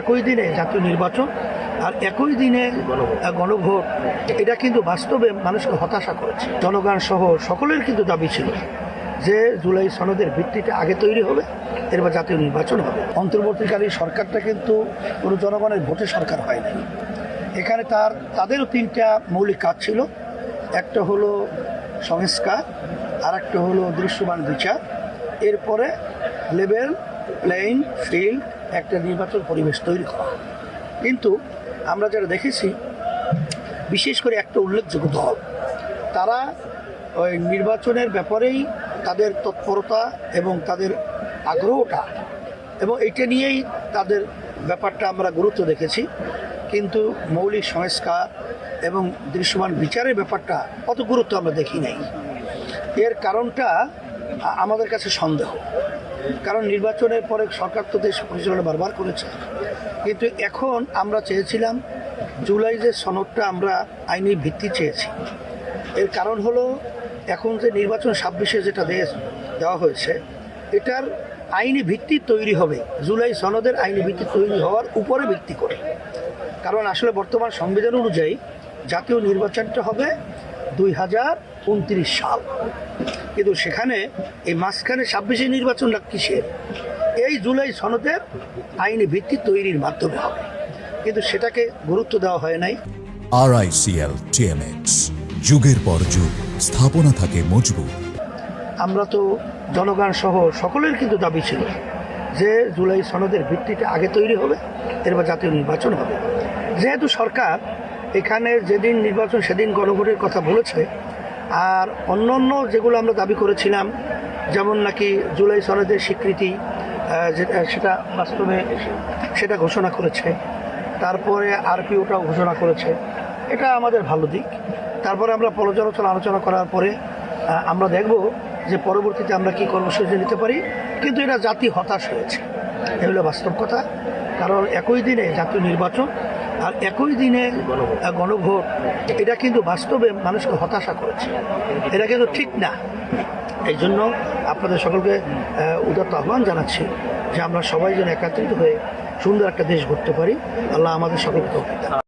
একই দিনে জাতীয় নির্বাচন আর একই দিনে গণভোট, এটা কিন্তু বাস্তবে মানুষকে হতাশা করেছে। জনগণ সহ সকলের কিন্তু দাবি ছিল যে জুলাই সনদের ভিত্তিতে আগে তৈরি হবে, এরপর জাতীয় নির্বাচন হবে। অন্তর্বর্তীকালীন সরকারটা কিন্তু কোনো জনগণের ভোটে সরকার হয়নি। এখানে তার, তাদেরও তিনটা মৌলিক কাজ ছিল। একটা হলো সংস্কার আর একটা হলো দৃশ্যমান বিচার। এরপরে লেভেল প্লেইন ফিল্ড, একটা নির্বাচন পরিবেশ তৈরি করা। কিন্তু আমরা যারা দেখেছি, বিশেষ করে একটা উল্লেখযোগ্য দল, তারা ওই নির্বাচনের ব্যাপারেই তাদের তৎপরতা এবং তাদের আগ্রহটা এবং এটা নিয়েই তাদের ব্যাপারটা আমরা গুরুত্ব দেখেছি। কিন্তু মৌলিক সংস্কার এবং দৃশ্যমান বিচারের ব্যাপারটা অত গুরুত্ব আমরা দেখি নাই। এর কারণটা আমাদের কাছে সন্দেহ। কারণ নির্বাচনের পরে সরকার তো দেশ পরিচালনা বারবার করেছে। কিন্তু এখন আমরা চেয়েছিলাম, জুলাই যে সনদটা আমরা আইনি ভিত্তি চেয়েছি। এর কারণ হলো, এখন যে নির্বাচন ছাব্বিশে যেটা দেওয়া হয়েছে, এটার আইনি ভিত্তি তৈরি হবে। জুলাই সনদের আইনি ভিত্তি তৈরি হওয়ার উপরে ভিত্তি করে। কারণ আসলে বর্তমান সংবিধান অনুযায়ী জাতীয় নির্বাচনটা হবে দুই হাজার উনত্রিশ সাল। কিন্তু সেখানে এই মাঝখানে ছাব্বিশে নির্বাচনটা কিসের? এই জুলাই সনদের আইনি ভিত্তি তৈরির মাধ্যমে হবে। কিন্তু সেটাকে গুরুত্ব দেওয়া হয় নাই। আর আরআইসিএল টিএমএক্স যুগের পর যুগ স্থাপনা থাকে মজবুত। আমরা তো জনগণ সহ সকলের কিন্তু দাবি ছিল যে জুলাই সনদের ভিত্তিতে আগে তৈরি হবে এরপর জাতীয় নির্বাচন হবে। যেহেতু সরকার এখানে যেদিন নির্বাচন সেদিন গণভোটের কথা বলেছে। আর অন্য অন্য যেগুলো আমরা দাবি করেছিলাম, যেমন নাকি জুলাই সনদের স্বীকৃতি সেটা বাস্তবে সেটা ঘোষণা করেছে। তারপরে আরপিওটাও ঘোষণা করেছে। এটা আমাদের ভালো দিক। তারপরে আমরা পর্যালোচনা আলোচনা করার পরে আমরা দেখব যে পরবর্তীতে আমরা কি কর্মসূচি নিতে পারি। কিন্তু এটা জাতি হতাশ হয়েছে। এগুলো বাস্তব কথা। কারণ একই দিনে জাতীয় নির্বাচন আর একই দিনে গণভোট, এটা কিন্তু বাস্তবে মানুষকে হতাশা করেছে। এটা কিন্তু ঠিক না। এই জন্য আপনাদের সকলকে উদাত্ত আহ্বান জানাচ্ছি যে আমরা সবাই যেন একত্রিত হয়ে সুন্দর একটা দেশ ঘুরতে পারি। আল্লাহ আমাদের সকলকে